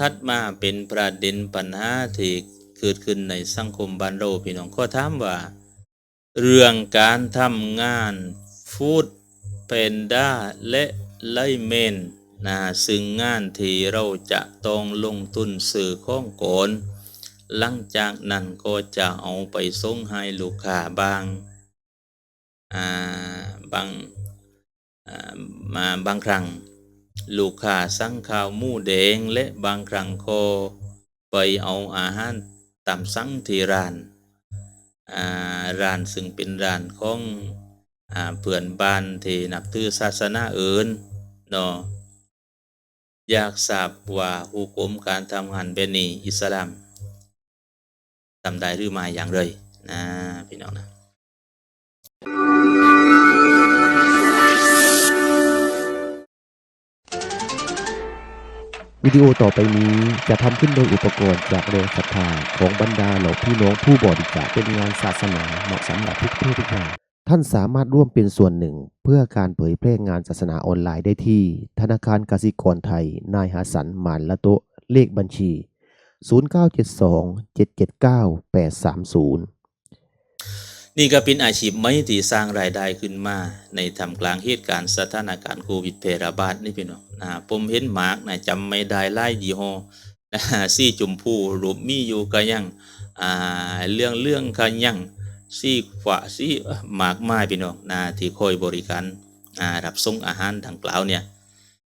ทัดมาเป็นประเด็นปัญหาที่เกิดขึ้นในสังคมบ้านเราพี่น้องข้อถามว่า เรื่องการทำงานฟูดเพนด้าและไลเมนนะซึ่งงานที่เราจะต้องลงทุนซื้อข้องโกนหลังจากนั้นก็จะเอาไปส่งให้ลูกค้าบางอ่าบางอ่ามาบางครั้ง ลูกค้าสั่งข้าวหมูแดงและบางครั้งก็ไปเอาอาหารตามสั่งที่ร้านอ่าร้านซึ่งเป็นร้านของอ่าเพื่อนบ้านที่นับถือศาสนาอื่นเนาะอยากทราบว่าหุกมการทำงานแบบนี้อิสลามทำได้หรือไม่อย่างไรนะพี่น้องนะ วิดีโอต่อไปนี้จะทำขึ้นโดยอุปกรณ์จากแรงศรัทธาของบรรดาเหล่าพี่น้องผู้บริจาคเป็นงานศาสนาเหมาะสำหรับทุกเพศทุกวัยท่านสามารถร่วมเป็นส่วนหนึ่ง เพื่อการเผยแพร่งานศาสนาออนไลน์ได้ที่ ธนาคารกสิกรไทย นายหาสันหมานละโตเลขบัญชี 0972 779 830 นี่ก็เป็นอาชีพไม่ที่สร้างรายได้ขึ้นมา ในทำกลางเหตุการณ์สถานการณ์โควิดแพร่ระบาดนี่พี่น้องนะผมเห็นหมากนะจำไม่ได้ไล่ยี่ห้อนะซี่จุมพูรูปมีอยู่ก็ยังอ่าเรื่องเรื่องก็ยังซี่ฝาซี่หมากไม้พี่น้องนะที่คอยบริการอ่ารับส่งอาหารดังกล่าวเนี่ย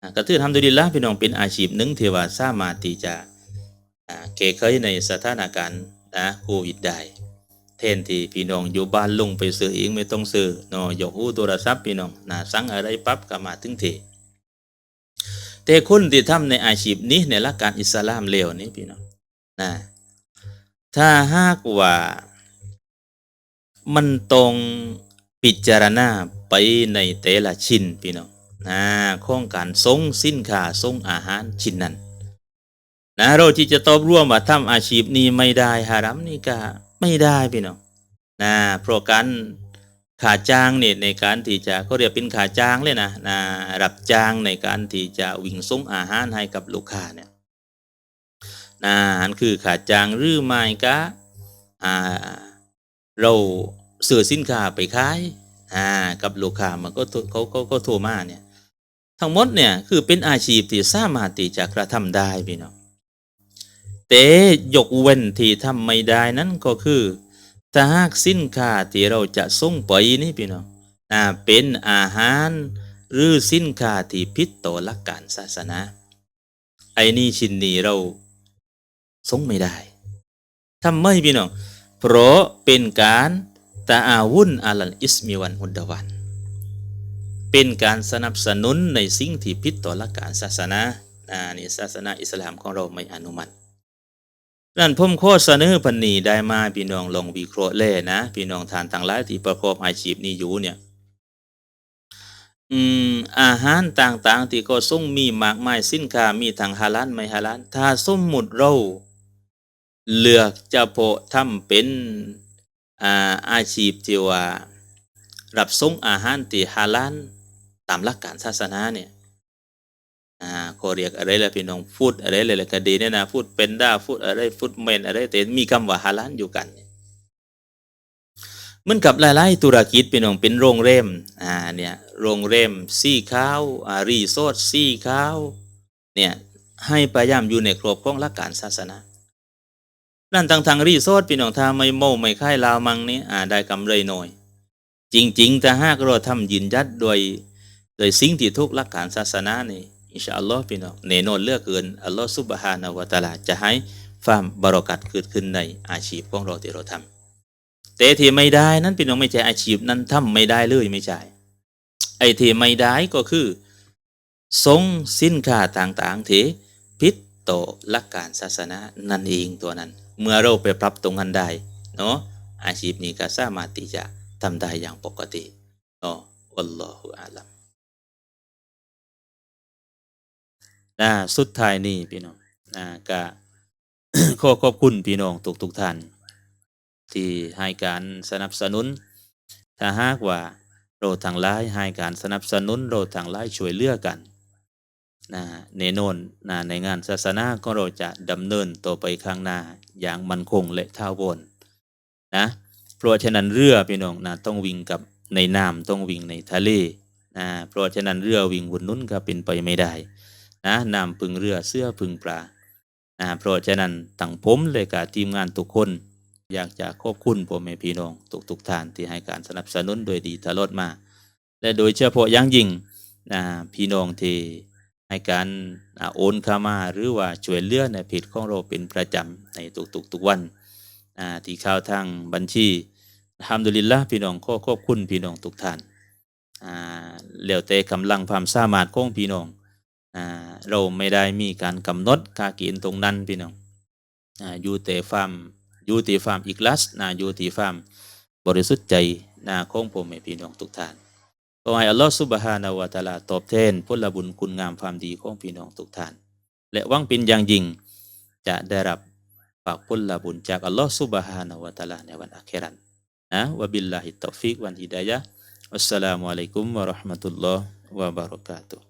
อ่าก็ถือทำดยดีละพี่น้องเป็นอาชีพหนึ่งที่ว่าสามารถที่จะอ่าแก้ไขในสถานการณ์นะโควิดได้ แทนที่พี่น้องอยู่บ้านลุงไปซื้อเองไม่ต้องซื้อเนาะยกหูโทรศัพท์พี่น้องนะสั่งอะไรปั๊บก็มาถึงทีแต่คนที่ทำในอาชีพนี้ในหลักการอิสลามเลวนี้พี่น้องนะถ้าหากว่ามันตรงพิจารณาไปในแต่ละชิ้นพี่น้องนะของการส่งสินค้าส่งอาหารชิ้นนั้นนะเราที่จะตอบร่วมว่าทำอาชีพนี้ไม่ได้ฮารัมนี่ก็ ไม่ได้พี่น้องนะเพราะการขาจ้างเนี่ยในการที่จะเขาเรียกเป็นขาจ้างเลยนะนะรับจ้างในการที่จะวิ่งส่งอาหารให้กับลูกค้าเนี่ยนะอันคือขาจ้างหรือไม่ก็อ่าเราซื้อสินค้าไปขายอ่ากับลูกค้ามันก็เขาเขาก็โทรมาเนี่ยทั้งหมดเนี่ยคือเป็นอาชีพที่สามารถที่จะกระทำได้พี่น้อง แต่ยกเว้นที่ทำไม่ได้นั้นก็คือถ้าหากสินค้าที่เราจะส่งไปนี่พี่น้องอ่าเป็นอาหารหรือสินค้าที่ผิดต่อหลักการศาสนา ไอ้นี่ชิ้นนี้เราส่งไม่ได้ทำไมพี่น้องเพราะเป็นการตาอาวุนอาลัลอิสมิวันอุดดวัน เป็นการสนับสนุนในสิ่งที่ผิดต่อหลักการศาสนาอ่านี่ศาสนาอิสลามของเราไม่อนุมัติ นั่นผมโคเสนอพันนีได้มาพี่น้องลองวิเคราะห์เล่นะพี่น้องทานต่างหลายที่ประกอบอาชีพนี้อยู่เนี่ยอืมอาหารต่างๆ ที่ก็ส่งมีมากมายสินค้ามีทั้งฮาลาลไม่ฮาลาลถ้าสมมุติเราเลือกจะโพะทำเป็นอ่าอาชีพที่ว่ารับส่งอาหารที่ฮาลาลตามหลักการศาสนาเนี่ย อ่าก็เรียกอะไรละพี่น้องฟูดอะไรเลยละคดีเนี่ยนะฟูดเป็นด้าฟูดอะไรฟูดเมนอะไรแต่มีคำว่าฮาลาลอยู่กันเหมันกับหลายๆธุรกิจพี่น้องเป็นโรงแรมอ่าเนี่ยโรงแรมซี่ข้าวอ่ารีสอร์ทซี่ข้าวเนี่ยให้พยายามอยู่ในครอบของหลักการศาสนานั่นทางทางรีสอร์ทพี่น้องถ้าไม่โม่ไม่ค่ายลาวมังนี้อ่าได้กำไรหน่อย จริงๆแต่หากเราทำยืนยัดโดยโดยสิ่งที่ทุกหลักการศาสนานี่ อินชาอัลลอฮ์พี่น้องแน่นอนเลือกเกินอัลลอฮ์ซุบฮานะวะตาลาจะให้ความบารอกัตเกิดขึ้นในอาชีพของเราที่เราทำแต่ที่ไม่ได้นั้นพี่น้องไม่ใช่อาชีพนั้นทำไม่ได้เลยไม่ใช่ไอ้ที่ไม่ได้ก็คือส่งสินค้าต่างๆที่ผิดต่อหลักการศาสนานั่นเองตัวนั้น เมื่อเราไปปรับตรงนั้นได้เนาะอาชีพนี้ก็สามารถที่จะทำได้อย่างปกติเนาะอัลลอฮฺอาลัม นะสุดท้ายนี่พี่น้องนะก็ขอขอบคุณพี่น้องทุกทุกท่าน ที่ให้การสนับสนุน ถ้าหากว่าเราทางไลายให้การสนับสนุนเราทางไลายช่วยเหลือกันนะแน่นนนะในงานศาสนาของเราจะดำเนินต่อไปข้างหน้าอย่างมั่นคงและท่าวอนนะเพราะฉะนั้นเรือพี่น้องนะต้องวิ่งกับในน้ำต้องวิ่งในทะเลนะเพราะฉะนั้นเรือวิ่งบนนู้นก็เป็นไปไม่ได้ นะน้ำพึ่งเรือเสื้อพึ่งปลานะเพราะฉะนั้นตั้งผมเลยกับทีมงานทุกคน อยากจะขอบคุณพ่อแม่พี่น้องทุกๆท่านที่ให้การสนับสนุนโดยดีตลอดมา และโดยเฉพาะอย่างยิ่งนะพี่น้องที่ให้การโอนเข้ามาหรือว่าช่วยเลือในเพจของเราเป็นประจำในทุกๆทุกวันอ่าที่เข้าทางบัญชีอัลฮัมดุลิลละพี่น้องขอขอบคุณพี่น้องทุกท่านอ่าแล้วแต่กำลังความสามารถของพี่น้องอ่า เราไม่ได้มีการกำหนดค่าเกณฑ์ตรงนั้นพี่น้องอยู่แต่ความอยู่ที่ความอีกลัสนะอยู่ที่ความบริสุทธิ์ใจนะของผมให้พี่น้องทุกท่านขอให้อัลลอฮฺสุบฮานาวะตาลาตอบแทนผลบุญคุณงามความดีของพี่น้องทุกท่าน และวังเป็นอย่างยิ่งจะได้รับฝากผลบุญจากอัลลอฮฺสุบฮานาวะตาลาในวันอาคราตนะวะบิลลาฮิตตอฟิกวันฮิดายะอัสสลามุอะลัยกุมวะราะห์มะตุลลอฮ์วะบะเราะกาตุฮ์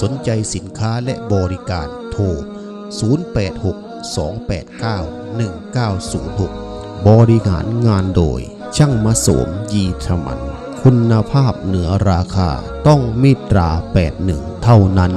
สนใจสินค้าและบริการโทร 0862891906 บริหารงานโดย ช่างมาสมยีธมัน คุณภาพเหนือราคาต้องมิตรา 81 เท่านั้น